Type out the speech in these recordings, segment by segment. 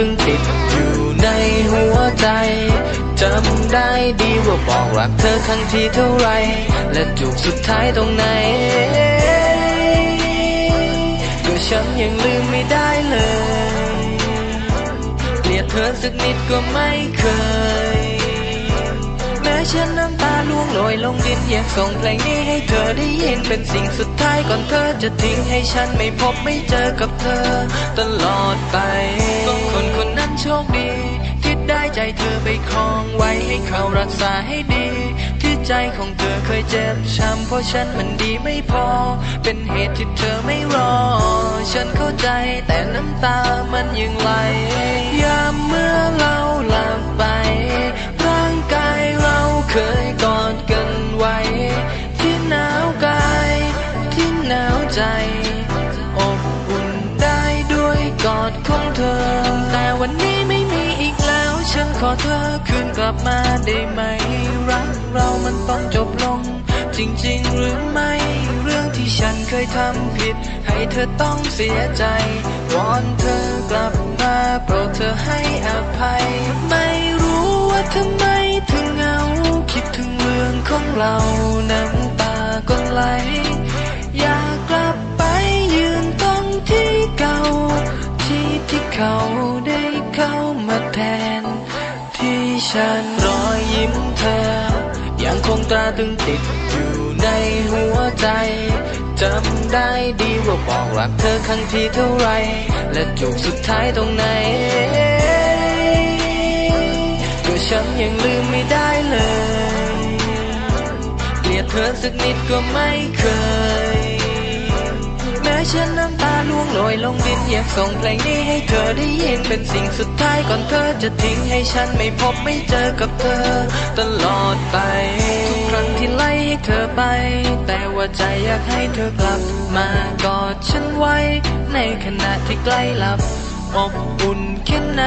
ตึงติดอยู่ในหัวใจจำได้ดีว่าบอกรักเธอครั้งที่เท่าไร และจูบสุดท้ายตรงไหนก็ฉันยังลืมไม่ได้เลย เกลียดเธอสักนิดก็ไม่เคย ฉันน้ำตาล่วงโรยลงดินอยากส่งเพลงนี้ให้เธอได้ยินเป็นสิ่งสุดท้ายก่อนเธอจะทิ้งให้ฉันไม่พบไม่เจอกับเธอ ตลอดไปก็คนคนนั้นโชคดี ที่ได้ใจเธอไปครองไว้ให้เขารักษาให้ดี ที่ใจของเธอเคยเจ็บช้ำเพราะฉันมันดีไม่พอ เป็นเหตุที่เธอไม่รอ ฉันเข้าใจแต่น้ำตามันยังไหลยามเมื่อเรา เคยกอดกันไว้ ที่หนาวกายที่หนาวใจ อบอุ่นได้ด้วยกอดของเธอ แต่วันนี้ไม่มีอีกแล้ว ฉันขอเธอคืนกลับมาได้ไหม รักเรามันต้องจบลง จริง ๆ หรือไม่ เรื่องที่ฉันเคยทำผิด ให้เธอต้องเสียใจ วอนเธอกลับมาโปรดเธอให้อภัย เราน้ำตาก็ไหล อยากกลับไปยืนตรงที่เก่า ที่ที่เขาได้เข้ามาแทน ที่ฉันรอยยิ้มเธอ ยังคงตราตึงติดอยู่ในหัวใจจำได้ดีว่าบอกรักเธอครั้งที่เท่าไร และจูบสุดท้ายตรงไหนก็ฉันยังลืม อสักนิดก็ไม่เคย แม้ฉันน้ำตาล่วงโรยลงดินอยากส่งเพลงนี้ให้เธอได้ยินเป็นสิ่งสุดท้ายก่อนเธอจะทิ้งให้ฉันไม่พบไม่เจอกับเธอ ตลอดไป ทุกครั้งที่ไล่ให้เธอไป แต่ว่าใจอยากให้เธอกลับ มากอดฉันไว้ ในขณะที่ใกล้หลับอบอุ่นแค่ไหน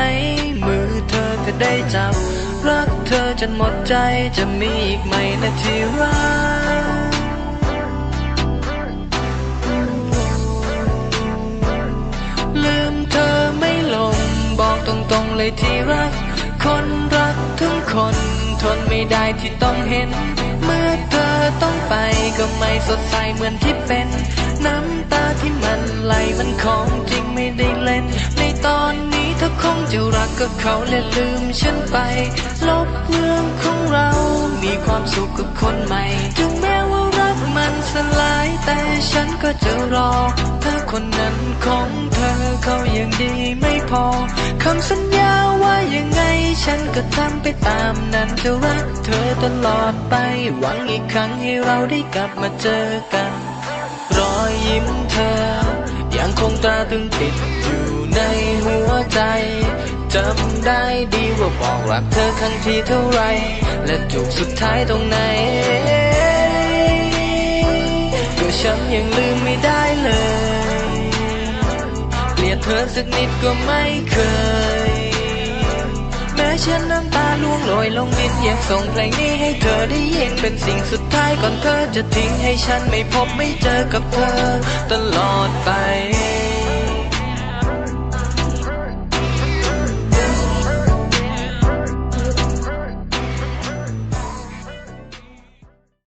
มือเธอก็ได้จับ รักเธอจนหมดใจจะมีอีกไหมนะที่รัก ตรงๆเลยที่รัก คนรักทั้งคน ทนไม่ได้ที่ต้องเห็น เมื่อเธอต้องไปก็ไม่สดใสเหมือนที่เป็น น้ำตาที่มันไหลมันของจริงไม่ได้เล่น ในตอนนี้เธอคงจะรักกับเขาและลืมฉันไป ลบเรื่องของเรา มีความสุขกับคนใหม่ ถึงแม้ว่ารักมันสลายแต่ฉันก็จะรอ คนนั้นของเธอเขายังดีไม่พอคำสัญญาว่ายังไงฉันก็ทำไปตามนั้นจะรักเธอตลอดไป หวังอีกครั้งให้เราได้กลับมาเจอกัน รอยยิ้มเธอ ยังคงตราตึงติดอยู่ในหัวใจจำได้ดีว่าบอกรักเธอครั้งที่เท่าไร และจูบสุดท้ายตรงไหนก็ฉันยังลืมไม่ได้เลย เธอสักนิดก็ไม่เคย แม้ฉันน้ำตาล่วงโรยลงนิดอยากส่งเพลงนี้ให้เธอได้ยินเป็นสิ่งสุดท้ายก่อนเธอจะทิ้งให้ฉันไม่พบไม่เจอกับเธอตลอดไป